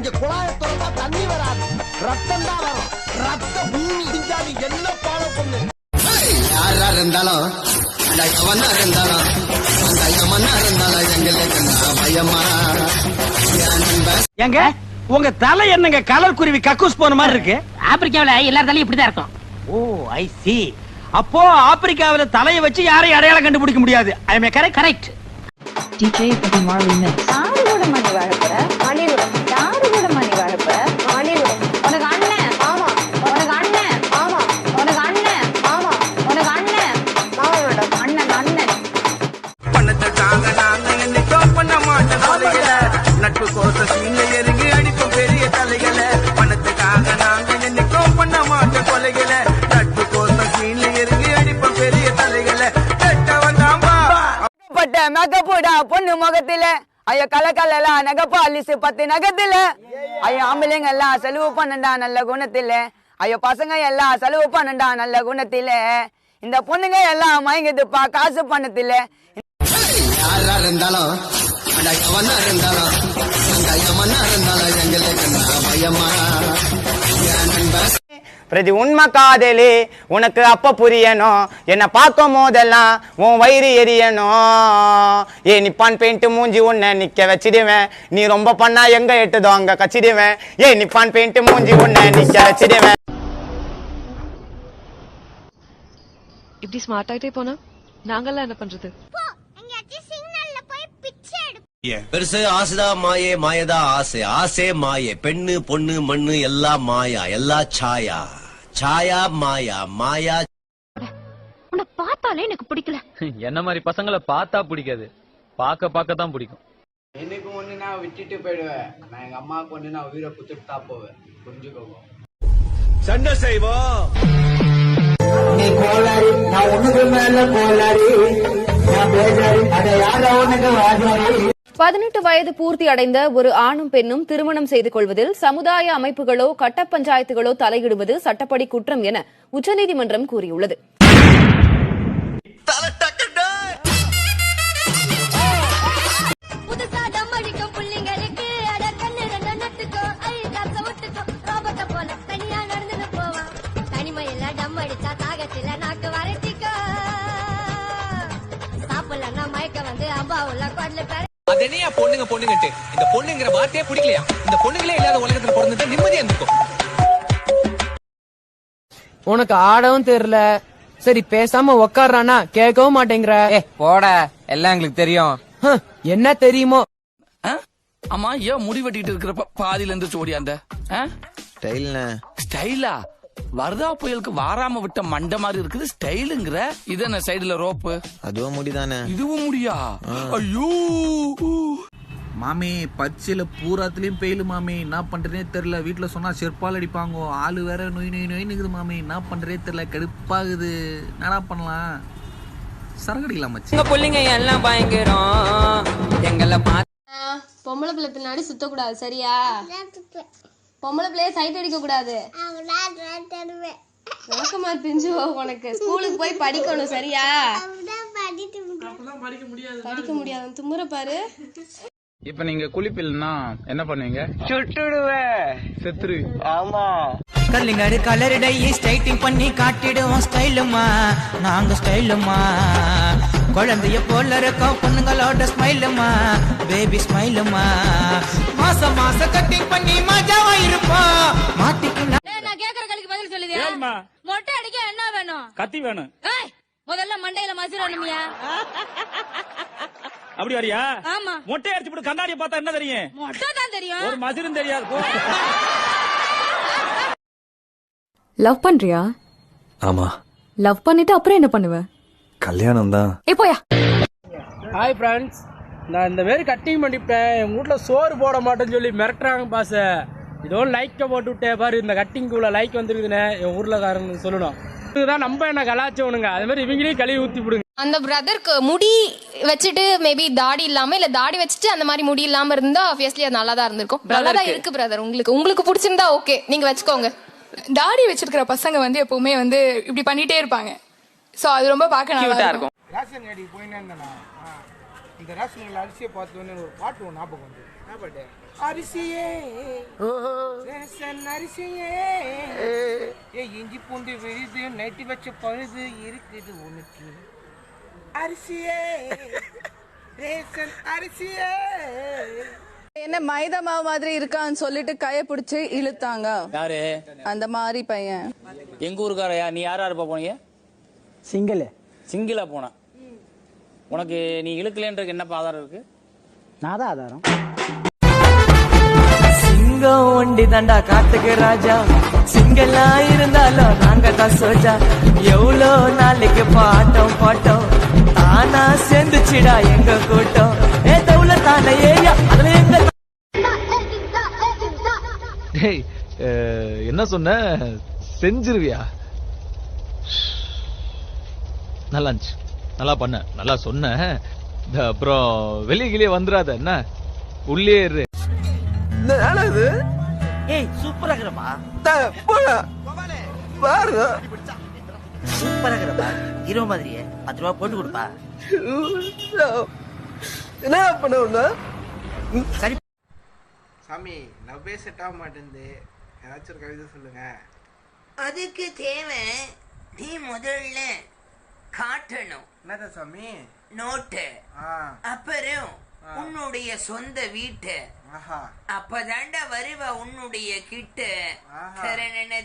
இங்க குழாயை திறந்தா தண்ணி வராது. ரத்தம் தான் வரும். ரத்த பூமி இடிஞ்சாது என்ன பால பொண்ணு? யாரா இருந்தாலும் அந்த எவனா இருந்தாலும் அந்த எவனா இருந்தாலும் எங்களுக்கு பயமா? ஏங்க உங்க தலை என்னங்க கலர் குருவி கக்கூஸ் போன மாதிரி இருக்கு? ஆப்பிரிக்காவில எல்லா தலையும் இப்படிதான் இருக்கும். ஓ ஐ சி அப்போ ஆப்பிரிக்காவில தலையை வச்சு யாரையும் அடையாளம் கண்டுபிடிக்க முடியாது. I am correct correct Marley Mix. யாரு கூட மணி வாழப்போற ஹாலிவுட் சீன எருங்கி அடிப்போம் பெரிய தலைகளை? பணத்துக்காக நாங்க என்னைக்கோ பண்ண மாட்டோம் கொலைகளை. நட்பு கோச சீன எருங்கி அடிப்போம் பெரிய தலைகளை. கெட்ட வந்தாம்பா பட்ட மேக்கப்போடா பொண்ணு முகத்தில. ஐயோ கலக்கலலா நகப்பாலிசு பத்து நகத்துல. ஐயோ ஆம்பளைங்க எல்லாம் செலவு பண்ணண்டா நல்ல குணத்தில. ஐயோ பசங்க எல்லாம் செலவு பண்ணண்டா நல்ல குணத்தில. இந்த பொண்ணுங்க எல்லாம் மயங்குதுப்பா காசு பண்ணத்தில யாரா இருந்தாலும் எங்களுக்கு பயமா பிரதி உண்மை காதலி உனக்கு அப்ப புரியணும் என்ன பார்க்கும் போதெல்லாம் உன் வயிறு எரியணும் ஏ நிப்பான் பெயிண்ட் மூஞ்சி உன்னை நிக்க வச்சிடுவேன். நீ ரொம்ப பண்ணா எங்க எட்டுதோ அங்க கச்சிடுவேன். ஏ நிப்பான் பெயிண்ட் மூஞ்சி உன்னை நிக்க வச்சிடுவேன். இப்படி ஸ்மார்ட் ஆயிட்டே போனா? நாங்கெல்லாம் என்ன பண்றது? பெருசு ஆசைதா மாயே மாயதா ஆசை. ஆசை மாயே. பெண்ணு பொண்ணு மண்ணு எல்லாம் மாயா எல்லாம் சாயா. சாயா மாயா. மாயா. உன்னை பார்த்தாலே எனக்கு பிடிக்கல. என்ன மாதிரி பசங்களை பார்த்தா பிடிக்காது. பார்க்க பார்க்க தான் பிடிக்கும். எனக்கு ஒண்ணு நான் விட்டுட்டு போயிடுவேன் நான் எங்க அம்மாவுக்கு ஒண்ணு நான் உயிரை குத்துட்டு தான் போவேன். புரிஞ்சுக்கோங்க. சண்டை செய்வோம். நீ கோளாறு நான் உனக்கு மேல கோளாறு. நான் பேசாரு அதை யாரோ உனக்கு வாசாரு பதினெட்டு வயது பூர்த்தி அடைந்த ஒரு ஆணும் பெண்ணும் திருமணம் செய்து கொள்வதில் சமுதாய அமைப்புகளோ கட்ட பஞ்சாயத்துகளோ தலையிடுவது சட்டப்படி குற்றம் என உச்சநீதிமன்றம் கூறியுள்ளது. மயக்க வந்து அப்பா உள்ள குடல பேர அது என்னையா பொண்ணுங்க பொண்ணுங்கட்டு இந்த பொண்ணுங்கிற வார்த்தையே பிடிக்கலையா? இந்த பொண்ணுங்களே இல்லாத உலகத்துல பிறந்தது நிம்மதியா இருந்திருக்கும். உனக்கு ஆடவும் தெரியல. சரி பேசாம உக்காடுறானா கேட்கவும் மாட்டேங்கிற. போட. எல்லாம் எங்களுக்கு தெரியும். என்ன தெரியுமோ? அம்மா ஏன் முடி வெட்டிட்டு இருக்கிறப்ப பாதியில இருந்து ஓடியாந்த ஸ்டைலா? வரதா புயலுக்கு வாராம விட்ட மண்டை மாதிரி இருக்குது ஸ்டைலுங்கிற. இது என்ன சைடுல ரோப்பு? அதுவும் முடிதானே? இதுவும் முடியா? ஐயோ! மாமி பச்சையில பூராத்துலயும் பெயிலு மாமி. என்ன பண்றேனே தெரியல. வீட்டுல சொன்னா செருப்பால் அடிப்பாங்க. ஆளு வேற நொய் நொய் நொய் நிக்குது மாமி. என்ன பண்றதே தெரியல. கடுப்பாகுது. என்னடா பண்ணலாம்? சரக்கு அடிக்கலாம் மச்சி. எங்க பிள்ளைங்க எல்லாம் பயங்கரம். எங்களை பொம்பளை பிள்ளை பின்னாடி சுத்தக்கூடாது சரியா? பொம்பளை பிள்ளைய சைட் அடிக்க கூடாது. விளக்கமா பிஞ்சு உனக்கு. ஸ்கூலுக்கு போய் படிக்கணும் சரியா? படிக்க முடியாது. தும்முற பாரு. இப்ப நீங்க குளிப்பில்னா என்ன பண்ணுவீங்க? சுட்டுடுவேன். செத்துரு ஆமா. கல்லுங்காரு கலர் டை ஸ்ட்ரைட்டிங் பண்ணி காட்டிடுவோம் ஸ்டைலுமா நாங்க ஸ்டைலுமா குழந்தைய போல இருக்கோம் பொண்ணுங்களோட ஸ்மைலுமா பேபி ஸ்மைலுமா மாசம் மாசம் கட்டிங் பண்ணி மஜாவா இருப்போம் மாட்டிக்கு நான் கேக்குற கலிக்கு பதில் சொல்லுதியா? மொட்டை அடிக்க என்ன வேணும்? கத்தி வேணும். முதல்ல மண்டையில மசிரணுமியா அப்படி வரியா? ஆமா. மொட்டை அடிச்சு போட்டு கண்ணாடியை பார்த்தா என்ன தெரியும்? மொட்டை தான் தெரியும். ஒரு மசிரும் தெரியாது போ. லவ் பண்றியா? ஆமா. லவ் பண்ணிட்டு அப்புறம் என்ன பண்ணுவ? கல்யாணம் தான் ஏ போயா. ஹாய் ஃப்ரெண்ட்ஸ் நான் இந்த மாதிரி கட்டிங் பண்ணிவிட்டேன். என் வீட்டில் சோறு போட மாட்டேன்னு சொல்லி மிரட்டுறாங்க பாச இதோ லைக்கை போட்டு விட்டேன். பாரு இந்த கட்டிங்க்கு உள்ள லைக் வந்துருக்குதுண்ணே என் ஊரில் காரங்க சொல்லணும். இதுதான் நம்ம என்ன கலாச்சவனுங்க அது மாதிரி இவங்களையும் கழுவி ஊற்றி விடுங்க அந்த பிரதருக்கு முடி வச்சுட்டு மேபி தாடி இல்லாம இல்ல தாடி வச்சுட்டு அந்த மாதிரி முடி இல்லாம இருந்தா ஆப்வியஸ்லி அது நல்லா தான் இருந்திருக்கும். நல்லா தான் இருக்கு பிரதர் உங்களுக்கு உங்களுக்கு பிடிச்சிருந்தா ஓகே நீங்க வச்சுக்கோங்க. தாடி வச்சிருக்கிற பசங்க வந்து எப்பவுமே வந்து இப்படி பண்ணிட்டே இருப்பாங்க. சோ அது ரொம்ப பார்க்க நல்லா இருக்கும். ரேஷன் கடைக்கு போயின்னு இருந்தேனா இந்த ரேஷன் கடை அரிசியை பார்த்தோன்னே ஒரு பாட்டு ஒன்று ஞாபகம் வந்து பாட்டு? அரிசியே ரேஷன் அரிசியே ஏ இஞ்சி பூண்டு விழுது நைட்டு வச்ச பழுது இருக்குது உனக்கு. அரிசியே ரேஷன் அரிசியே. என்ன மைதா மாவு மாதிரி இருக்கான்னு சொல்லிட்டு கைய பிடிச்சு இழுத்தாங்க. யாரு? அந்த மாதிரி பையன். எங்க ஊருக்காரயா? நீ யார் யாருப்பா போனீங்க? சிங்கிள். சிங்கிளா போன. உனக்கு நீ இழுக்கலன்றதுக்கு என்ன ஆதாரம் இருக்கு? நான் தான் ஆதாரம். சிங்கம் ஒண்டி தாண்டா காத்துக்கு ராஜா. சிங்கலா இருந்தாலும் நாங்க தான் சோஜா. எவ்வளோ நாளைக்கு பாட்டோம் பாட்டோம். தானா சேர்ந்துச்சுடா எங்க கூட்டம். ஏ தவுல தானே ஏயா அதுல டேய் என்ன சொன்ன? செஞ்சிருவியா? நல்லா இருந்துச்சு. நல்லா பண்ண. நல்லா சொன்ன. அப்புறம் வெளியே கிளியே வந்துடாத என்ன? உள்ளே இரு. ஏய் சூப்பரா இருக்கிறப்பா பாருங்க சூப்பரா இருக்கிறப்பா ஹீரோ மாதிரியே. பத்து ரூபா போட்டு கொடுப்பா. என்ன பண்ண சரி சாமி லவ்வே செட் ஆக மாட்டேங்குது ஏதாச்சும் ஒரு கவிதை சொல்லுங்க. அதுக்கு தேவை நீ முதல்ல காட்டணும். என்னதா சாமி? நோட்டு. அப்புறம் உன்னுடைய சொந்த வீட்டு. அப்பதாண்டா வருவ உன்னுடைய கிட்ட. தரணன